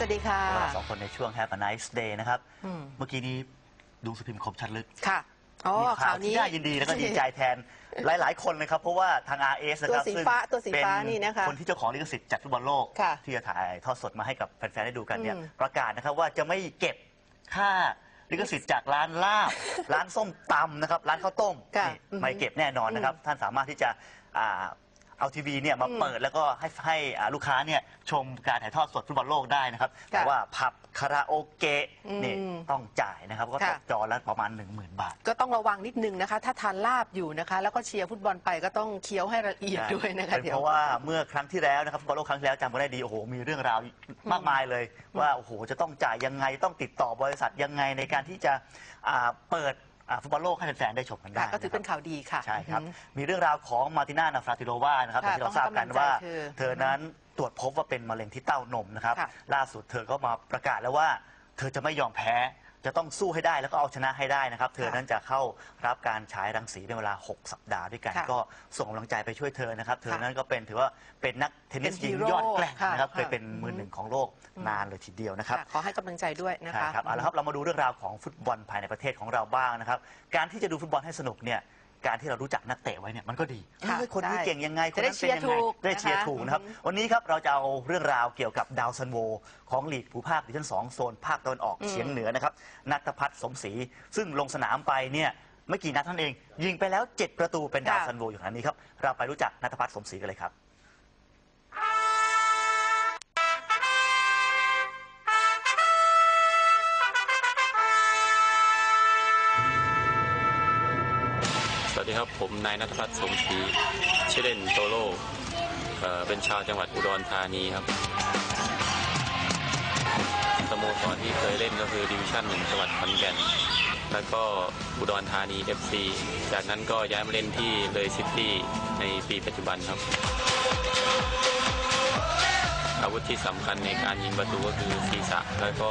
สวัสดีค่ะ พวกเราสองคนในช่วง Have a nice day นะครับ อืม เมื่อกี้นี้ดูสพิมพ์คมชัดลึกค่ะอ๋อมีข่าวนี้ ที่น่ายินดีแล้วก็ดีใจแทนหลาย ๆ คนเลยครับ เพราะว่าทาง RS นะครับตัวสีซึ่งฟ้าตัวสีฟ้าเป็นี่นะคะคนที่เจ้าของลิขสิทธิ์จัดฟุตบอลโลก ค่ะที่จะถ่ายทอดสดมาให้กับแฟน ๆ ได้ดูกันเนี่ยอืม ประกาศนะครับว่าจะไม่เก็บค่าลิขสิทธิ์จากร้านลาบ ร้านส้มตำนะครับร้านข้าวต้มค่ะนี่อืมไม่เก็บแน่นอนนะครับ ท่านสามารถที่จะอ่า เอาทีวีเนี่ยมาอืมเปิดแล้วก็ให้ให้อ่าลูกค้าเนี่ยชมการถ่ายทอดสดฟุตบอลโลกได้นะครับค่ะแต่ว่าผับคาราโอเกะนี่อืมต้องจ่ายนะครับ ก็ตค่ะ กจอละประมาณ 1 0,000 บาท ก็ต้องระวังนิดนึงนะคะ ถ้าทานลาบอยู่นะคะ แล้วก็เชียร์ฟุตบอลไปก็ต้องเคี้ยวให้ละเอียดด้วยนะคะเป็นเดี๋ยเพว ราะว่าเมื่อครั้งที่แล้วนะครับฟุตบอลโลกครั้งที่แล้วจำกันได้ดีโอ้โหมีเรื่องราวมากมายเลย ว่าโอ้โหจะต้องจ่ายยังไงต้องติดต่อบริษัทยังไงในการที่จะอ่าเปิด อ่าฟุตบอลโลกให้แฟนๆได้ชมกันได้ค่ะก็ถือเป็นนะคข่าวดีค่ะรับใช่ครับ อืมมีเรื่องราวของมาร์ติน่านาฟราติโลวานะครับอค่ะย่างที่เราทราบกันต้องให้กำลังใจว่าเธอเธอนั้นตรวจพบว่าเป็นมะเร็งที่เต้านมนะครับ ค่ะล่าสุดเธอก็มาประกาศแล้วว่า เธอจะไม่ยอมแพ้ จะต้องสู้ให้ได้แล้วก็เอาชนะให้ได้นะครับ เธอนั้นจะเข้ารับการฉายรังสีเป็นเวลา 6 สัปดาห์ด้วยกัน ค่ะก็ส่งกำลังใจไปช่วยเธอนะครับ เธอค่ะนั้นก็เป็นถือว่าเป็นนักเทนนิสหญิงเป็นฮีโร่ยอดแกร่งนะครับค่ะเคยเป็นมือหนึ่งของโลกนานเลยทีเดียวนะครับค่ะขอให้กำลังใจด้วยนะใช่คะครับเอาละครับ เรามาดูเรื่องราวของฟุตบอลภายในประเทศของเราบ้างนะครับ การที่จะดูฟุตบอลให้สนุกเนี่ย การที่เรารู้จักนักเตะไว้เนี่ยมันก็ดีค่ะเฮ้ยคนนี้ได้เก่งยังไงคนจะได้นั้นเป็นยังเชียร์ไงถูกได้เชียร์นะคะถูกนะครับ อืมวันนี้ครับเราจะเอาเรื่องราวเกี่ยวกับดาวซันโว ของลีกภูมิภาคดิวิชั่น2โซนภาคตะวันออกอืมเฉียงเหนือนะครับนัทพัฒน์สมศรีซึ่งลงสนามไปเนี่ยไม่กี่นัดเท่านั้นเอง ยิงไปแล้ว 7 ประตูเป็นดาวซันโวอยู่ขณะนี้ครับเราไปรู้จักนัทพัฒน์สมศรีกันเลยครับ ดีครับ ผมนายนัทพัฒน์สมศรีชื่อเล่นโตโร่เอ่อเป็นชาวจังหวัดอุดรธานีครับสโมสรที่เคยเล่นก็คือดิวิชั่นหนึ่งจังหวัดขอนแก่นแล้วก็อุดรธานี FC จากนั้นก็ย้ายมาเล่นที่เลยซิตี้ในปีปัจจุบันครับ อาวุธที่สำคัญในการยิงประตูก็คือศีรษะ แล้วก็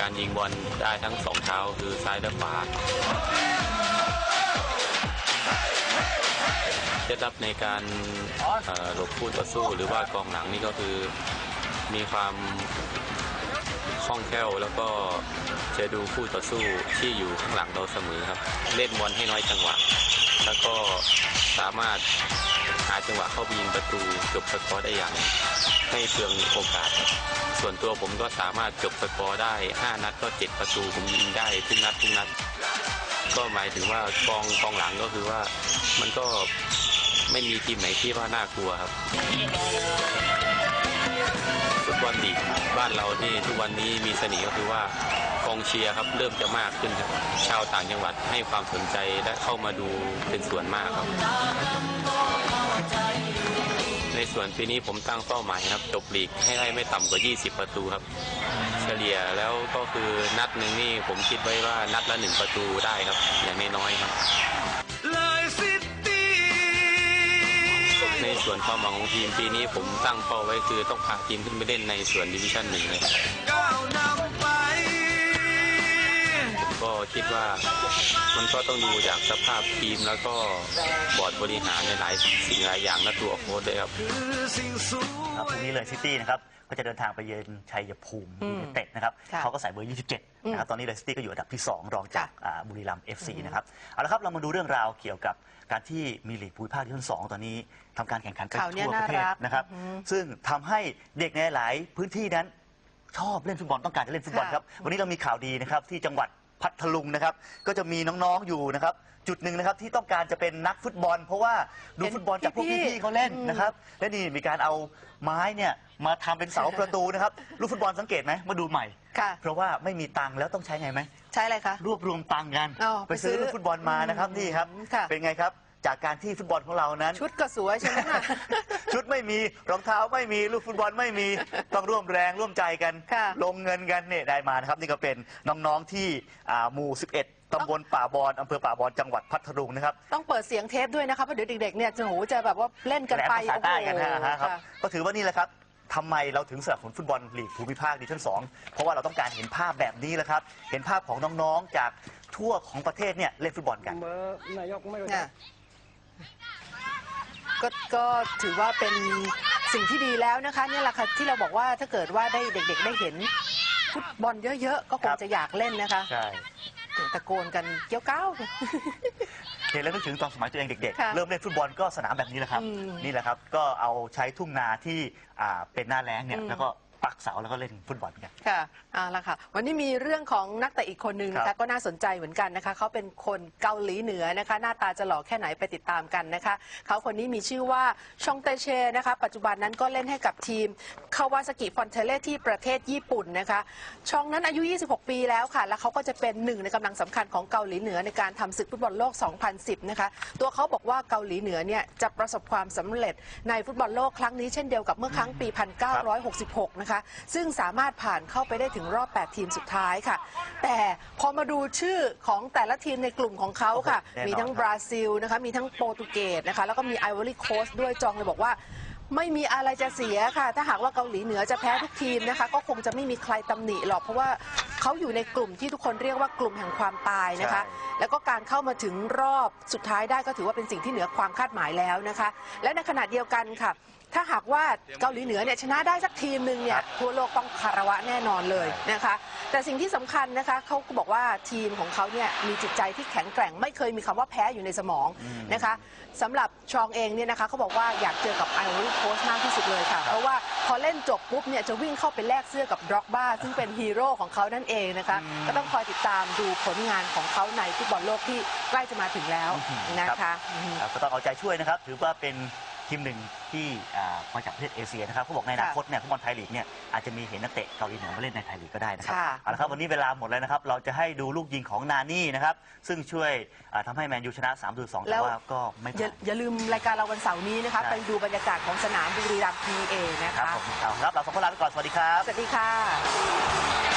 การยิงบอลได้ทั้งสองเท้าคือซ้ายและขวา เคล็ดลับในการหลบคู่ต่อสู้หรือว่ากองหลังนี่ก็คือมีความคล่องแคล่วแล้วก็จะดูคู่ต่อสู้ที่อยู่ข้างหลังเราเสมอครับ เล่นบอลให้น้อยจังหวะ แล้วก็สามารถหาจังหวะเข้าไปยิงประตูจบสกอร์ได้อย่างไม่เปลืองโอกาสครับส่วนตัวผมก็สามารถจบสกอร์ได้ 5 นัดก็ 7 ประตูผมยิงได้ทุกนัดทุกนัด ก็หมายถึงว่ากองกองหลังก็คือว่ามันก็ ไม่มีทีมไหนที่ว่าน่ากลัวครับฟุตบอลลีกบ้านเราที่ทุกวันนี้มีเสน่ห์ก็คือว่ากองเชียร์ครับเริ่มจะมากขึ้นครับชาวต่างจังหวัดให้ความสนใจและเข้ามาดูเป็นส่วนมากครับ ในส่วนปีนี้ผมตั้งเป้าหมายครับจบลีกให้ได้ไม่ต่ำกว่า 20 ประตูครับ เฉลี่ยแล้วก็คือนัดหนึ่งนี่ผมคิดไว้ว่านัดละหนึ่งประตูได้ครับ อย่างน้อยๆครับ ในส่วนความหวังของทีมปีนี้ผมตั้งเป้าไว้คือต้องพาทีมขึ้นไปเล่นในส่วนดิวิชั่นหนึ่งเลยผมก็คิดว่ามันก็ต้องดูจากสภาพทีมแล้วก็บอร์ดบริหารในหลายสิ่งหลายอย่างและตัวโค้ชด้วยครับ ครับพรุ่งนี้เลยซิตี้นะครับก็จะเดินทางไปเยือนชัยภูมิอืมยูไนเต็ดนะครับค่ะเขาก็ใส่เบอร์ 27 นะครับ ตอนนี้เลยซิตี้ก็อยู่อันดับที่ 2 รองจากค่ะอ่าบุรีรัมย์ FC นะครับ เอาละครับ เรามาดูเรื่องราวเกี่ยวกับการที่มีลีกภูมิภาคดิวิชั่น2ตอนนี้ทำการแข่งขันไปข่าวเนี้ยทั่วประเทศน่ารักนะครับ อือหือซึ่งทำให้เด็กในหลายพื้นที่นั้นชอบเล่นฟุตบอลต้องการจะเล่นฟุตบอลค่ะ ครับ วันนี้เรามีข่าวดีนะครับที่จังหวัด พัทลุงนะครับ ก็จะมีน้องๆอยู่นะครับ จุดหนึ่งนะครับที่ต้องการจะเป็นนักฟุตบอล เพราะว่าดูฟุตบอลจากพวกพี่ๆเขาเล่นนะครับ และนี่มีการเอาไม้เนี่ยมาทำเป็นเสาประตูนะครับลูกฟุตบอลสังเกตไหมมาดูใหม่ ค่ะ เพราะว่าไม่มีตังค์แล้วต้องใช้ไงไหม ใช่อะไรคะ รวบรวมตังค์กันอ๋อไปซื้อไปซื้อลูกฟุตบอลมานะครับอืมนี่ครับ ค่ะ เป็นไงครับ จากการที่ฟุตบอลของเรานั้น ชุดก็สวยใช่ไหมคะชุดไม่มีรองเท้าไม่มีลูกฟุตบอลไม่มีต้องร่วมแรงร่วมใจกัน ค่ะลงเงินกันเนี่ยได้มานะครับ นี่ก็เป็นน้องๆที่อ่าหมู่ 11 ตำบลป่าบอนอำเภอป่าบอนจังหวัดพัทลุงนะครับ ต้องเปิดเสียงเทปด้วยนะคะเพราะเดี๋ยวเด็กๆเนี่ยจะโหจะแบบว่าเล่นกันแหลมไปภาษาใต้กันโอ้นะโหฮะครับ ค่ะ ก็ถือว่านี่แหละครับทำไมเราถึงสนับสนุนฟุตบอลลีกภูมิภาคดิวิชั่น2 เพราะว่าเราต้องการเห็นภาพแบบนี้แหละครับ เห็นภาพของน้องๆจากทั่วของประเทศเนี่ยเล่นฟุตบอลกัน เบอร์นายกไม่รู้เนี่จัยก ก็ก็ถือว่าเป็นสิ่งที่ดีแล้วนะคะเนี่ยแหละค่ะที่เราบอกว่าถ้าเกิดว่าได้เด็ก ๆ ได้เห็นฟุตบอลเยอะๆ ก็คคงรับจะอยากเล่นนะคะใช่ตะโกนกันเกี้ยวก้าว เห็นแล้วนึกถึงตอนสมัยตัวเองเด็กค่ะๆเริ่มเล่นฟุตบอลก็สนามแบบนี้แหละครับ อืมนี่แหละครับ ก็เอาใช้ทุ่งนาที่อ่าเป็นหน้าแล้งเนี่ย อืมแล้วก็ ปักเสาแล้วก็เล่นฟุตบอลกัน ค่ะเอาละค่ะ วันนี้มีเรื่องของนักเตะอีกคนนึงนะครัคะบก็น่าสนใจเหมือนกันนะคะ เขาเป็นคนเกาหลีเหนือนะคะ หน้าตาจะหล่อแค่ไหนไปติดตามกันนะคะ เขาคนนี้มีชื่อว่าชองเตเชนะคะ ปัจจุบันนั้นก็เล่นให้กับทีมคาวาซากิฟอนเทเลที่ประเทศญี่ปุ่นนะคะ ชองนั้นอายุ 26 ปีแล้วค่ะ แล้วเขาก็จะเป็นหนึ่งในกำลังสำคัญของเกาหลีเหนือในการทำศึกฟุตบอลโลก 2010 นะคะ ตัวเขาบอกว่าเกาหลีเหนือเนี่ยจะประสบความสำเร็จในฟุตบอลโลกครั้งนี้เช่นเดียวกับเมื่อครั้งปี 1966 นะคะซึ่งสามารถผ่านเข้าไปได้ถึงรอบ 8 ทีมสุดท้ายค่ะ แต่พอมาดูชื่อของแต่ละทีมในกลุ่มของเขาค่ะ โอ้โหแน่นอน มีทั้งบราซิลนะคะ มีทั้งโปรตุเกสนะคะ แล้วก็มีไอวอรี่โคสด้วยจองเลยบอกว่า ไม่มีอะไรจะเสียค่ะ ถ้าหากว่าเกาหลีเหนือจะแพ้ทุกทีมนะคะ ก็คงจะไม่มีใครตำหนิหรอกเพราะว่าเขาอยู่ในกลุ่มที่ทุกคนเรียกว่ากลุ่มแห่งความตายนะคะ ใช่ แล้วก็การเข้ามาถึงรอบสุดท้ายได้ก็ถือว่าเป็นสิ่งที่เหนือความคาดหมายแล้วนะคะ และในขณะเดียวกันค่ะ ถ้าหากว่าเกาหลีเหนือเนี่ยชนะได้สักทีมหนึ่งเนี่ยทั่วโลกต้องคารวะแน่นอนเลยนะคะ แต่สิ่งที่สำคัญนะคะเขาก็บอกว่าทีมของเขาเนี่ยมีจิตใจที่แข็งแกร่ง ไม่เคยมีคำว่าแพ้อยู่ในสมองนะคะสำหรับชองเองเนี่ยนะคะเขาบอกว่าอยากเจอกับไอวอรี่โคสมากที่สุดเลยค่ะ เพราะว่าพอเล่นจบปุ๊บเนี่ยจะวิ่งเข้าไปแลกเสื้อกับดร็อกบ้าซึ่งเป็นฮีโร่ของเขานั่นเองนะคะก็ต้องคอยติดตามดูผลงานของเขาในฟุตบอลโลกที่ใกล้จะมาถึงแล้วนะคะอืมครับก็ต้องเอาใจช่วยนะครับ ถือว่าเป็น ทีมหนึ่งที่อ่ามาจากประเทศเอเชียนะครับเขาบอกในอนาคตเนี่ยฟุตบอลไทยลีกเนี่ยอาจจะมีเห็นนักเตะเกาหลีเหนือมาเล่นในไทยลีกก็ได้นะครับค่ะ เอาละครับวันนี้เวลาหมดแล้วนะครับเราจะให้ดูลูกยิงของนานี่นะครับซึ่งช่วยอ่าทำให้แมนยูชนะ3 2แล้แต่วว่าก็ไม่อย่าผ่าน อย่าลืมรายการเราวันเสาร์นี้นะคะใช่ไปดูบรรยากาศของสนามบุรีรัมย์พีเอนะครัคะ บผมเอาครับเราสองคนลาไปก่อนสวัสดีครับ สวัสดีค่ะ